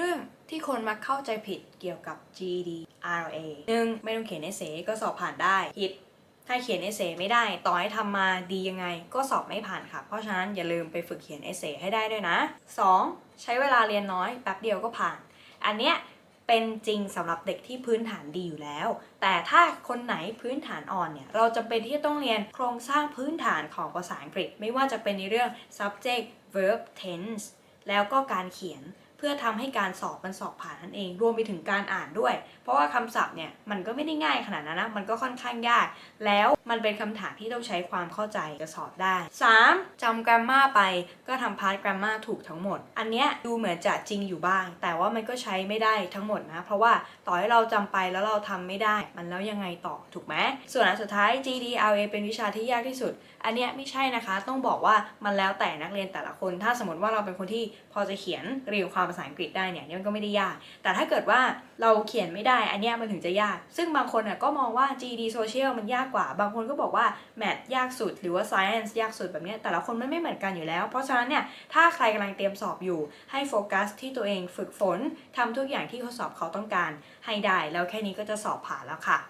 รื่องที่คนมักเข้าใจผิดเกี่ยวกับ GD RA หนึ่งไม่ต้องเขียนเอเซก็สอบผ่านได้ผิดถ้าเขียนเอเซไม่ได้ต่อให้ทำมาดียังไงก็สอบไม่ผ่านค่ะ เพราะฉะนั้นอย่าลืมไปฝึกเขียนเอเซให้ได้ด้วยนะ 2. ใช้เวลาเรียนน้อยแป๊บเดียวก็ผ่าน อันเนี้ยเป็นจริงสำหรับเด็กที่พื้นฐานดีอยู่แล้ว แต่ถ้าคนไหนพื้นฐานอ่อนเนี่ย เราจะเป็นที่ต้องเรียนโครงสร้างพื้นฐานของภาษาอังกฤษ ไม่ว่าจะเป็นในเรื่อง subject verb tense แล้วก็การเขียน เพื่อทำให้การสอบมันสอบผ่านนั่นเอง รวมไปถึงการอ่านด้วย เพราะว่าคำศัพท์เนี่ยมันก็ไม่ได้ง่ายขนาดนั้นนะ มันก็ค่อนข้างยาก แล้วมันเป็นคำถามที่ต้องใช้ความเข้าใจจะสอบได้ 3. จำ grammar ไปก็ทำพาร์ท grammar ถูกทั้งหมด อันเนี้ยดูเหมือนจะจริงอยู่บ้าง แต่ว่ามันก็ใช้ไม่ได้ทั้งหมดนะ เพราะว่าต่อให้เราจำไปแล้วเราทำไม่ได้ มันแล้วยังไงต่อถูกไหมส่วนอันสุดท้าย GDRA เป็นวิชาที่ยากที่สุด อันเนี้ยไม่ใช่นะคะ ต้องบอกว่ามันแล้วแต่นักเรียนแต่ละคน ถ้าสมมติว่าเราเป็นคนที่พอจะเขียนเรียงความภาษาอังกฤษได้เนี่ยนี่มันก็ไม่ได้ยาก แต่ถ้าเกิดว่าเราเขียนไม่ได้อันเนี้ยมันถึงจะยาก ซึ่งบางคนน่ะก็มองว่า GD Social มันยากกว่า บางคนก็บอกว่า Math ยากสุด หรือว่า Science ยากสุดแบบนี้แต่ละคนมันไม่เหมือนกันอยู่แล้ว เพราะฉะนั้นเนี่ยถ้าใครกำลังเตรียมสอบอยู่ ให้โฟกัสที่ตัวเองฝึกฝนทำทุกอย่างที่ข้อสอบเขาต้องการให้ได้ แล้วแค่นี้ก็จะสอบผ่านแล้วค่ะ